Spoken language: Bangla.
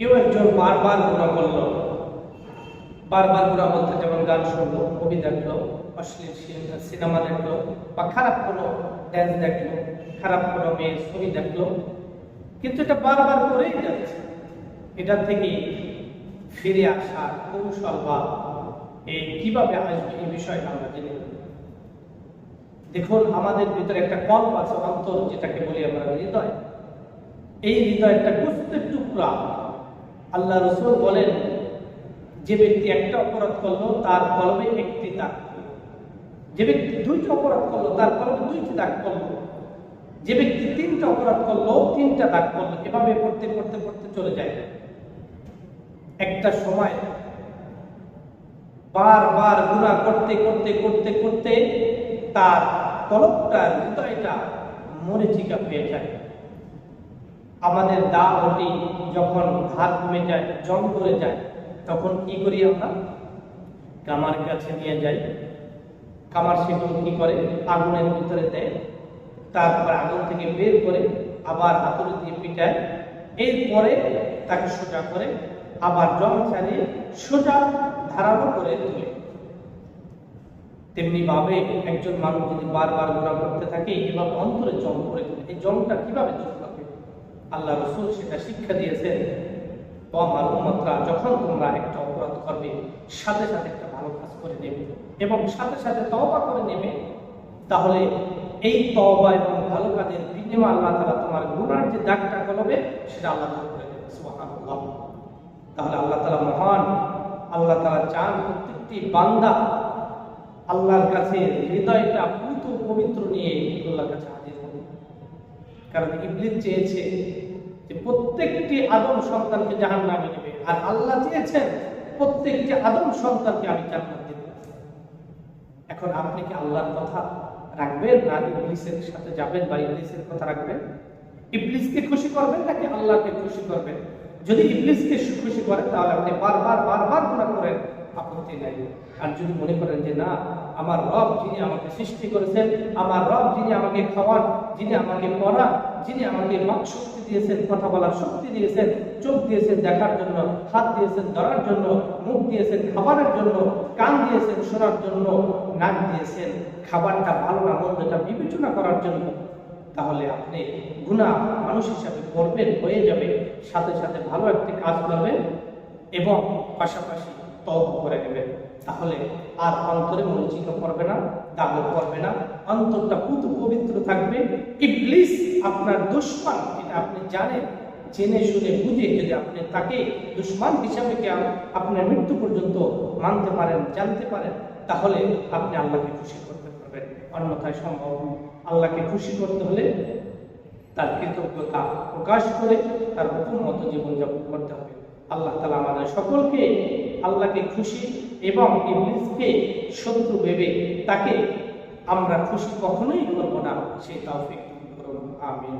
কেউ একজন বারবার গুণা করল বারবার গুণা বলতে যেমন গান শুনলো, কবি দেখল, অশ্লীল সিনেমা দেখল, বা খারাপ কোনো ড্যান্স দেখল, খারাপ কোনো মেয়ের ছবি দেখল, কিন্তু এটা বারবার করেই যাচ্ছে। এটা থেকে ফিরে আসা কৌশল বা এই কীভাবে আসবে এই বিষয়টা আমরা জেনে দেখুন, আমাদের ভিতরে একটা কল্প আছে, অন্তর, যেটাকে বলি আমরা হৃদয়। এই হৃদয় একটা গুস্তের টুকরা আল্লাহ রসুল বলেন, যে ব্যক্তি একটা অপরাধ করল, তার কলমে একটি দাগ যে ব্যক্তি দুইটা অপরাধ করল, তার কলমে দুইটি দাগ করল যে ব্যক্তি তিনটা অপরাধ করল, তিনটা দাগ করল এভাবে পড়তে পড়তে পড়তে চলে যায়। একটা সময় বারবার গুণা করতে করতে করতে করতে তার কলমটা হৃদয়টা মরিচিকা পেয়ে যায়। আমাদের দা ওটি যখন ধার কমে যায় জং করে যায়, তখন কি করি আমরা? কামার কাছে নিয়ে যাই। কামার সেগুলো কি করে? আগুনের ভিতরে দেয়। তারপর আগুন থেকে বের করে আবার হাতুড়ি দিয়ে পিটায়। এরপরে তাকে সোজা করে আবার জং ছাড়িয়ে সোজা ধারালো করে তুলে। তেমনি ভাবে একজন মানুষ যদি বারবার গুণা করতে থাকে এভাবে অন্তরে জং করে তোলে। এই জংটা কীভাবে দূর আল্লাহ রসুল সেটা শিক্ষা দিয়েছেন ও আমার উম্মতরা, যখন তোমরা একটা অপরাধ করবে, সাথে সাথে একটা ভালো কাজ করে নেবে এবং সাথে সাথে তওবা করে নেবে, তাহলে এই তওবা এবং ভালো কাজের বিনিময়ে আল্লাহ তাআলা তোমার গুনার যে দাগটা কলবে সেটা আল্লাহ দূর করে দেবে তাহলে আল্লাহ তালা মহান, আল্লাহ তালা চান প্রত্যেকটি বান্দা আল্লাহর কাছে হৃদয়টা পুত পবিত্র নিয়ে আল্লাহর কাছে হাজির কারণ ইবলিস চেয়েছে যে প্রত্যেকটি আদম সন্তানকে জাহান নামে নেবে। আর আল্লাহ চেয়েছেন প্রত্যেকটি আদম সন্তানকে আমি জান্নাত দেব। এখন আপনি কি আল্লাহর কথা রাখবেন না ইবলিসের সাথে যাবেন বা ইবলিসের কথা রাখবেন? ইবলিসকে খুশি করবেন নাকি আল্লাহকে খুশি করবেন? যদি ইবলিসকে খুশি করেন তাহলে আপনি বারবার বারবার গুণা করেন। আপত্তি নাই। আর যদি মনে করেন যে না, আমার রব যিনি আমাকে সৃষ্টি করেছেন, আমার রব যিনি আমাকে খাওয়ান, যিনি আমাকে পড়ান, যিনি আমাকে বাক শক্তি দিয়েছেন, কথা বলার শক্তি দিয়েছেন, চোখ দিয়েছেন দেখার জন্য, হাত দিয়েছেন ধরার জন্য, মুখ দিয়েছেন খাবারের জন্য, কান দিয়েছেন শোনার জন্য, নাক দিয়েছেন খাবারটা ভালো না, মন্দটা বিবেচনা করার জন্য, তাহলে আপনি গুণা মানুষ হিসাবে করবেন, হয়ে যাবে। সাথে সাথে ভালো একটি কাজ করবেন এবং পাশাপাশি তব করে নেবেন তাহলে আর অন্তরে মরিচিত করবে না, দাগও করবে না, অন্তরটা পুত পবিত্র থাকবে। ইবলিস আপনার দুশ্মন, এটা আপনি জানেন জেনে শুনে বুঝে যদি আপনি তাকে দুশ্মন হিসাবে আপনার মৃত্যু পর্যন্ত মানতে পারেন, জানতে পারেন, তাহলে আপনি আল্লাহকে খুশি করতে পারবেন। অন্যথায় সম্ভব আল্লাহকে খুশি করতে হলে তার কৃতজ্ঞতা প্রকাশ করে তার হুকুম মতো জীবনযাপন করতে হবে। আল্লাহ তালা আমাদের সকলকে, আল্লাহকে খুশি এবং ইংলিশকে শত্রু ভেবে তাকে আমরা খুশি কখনোই করব না। সেই তাও করুন। আমিন।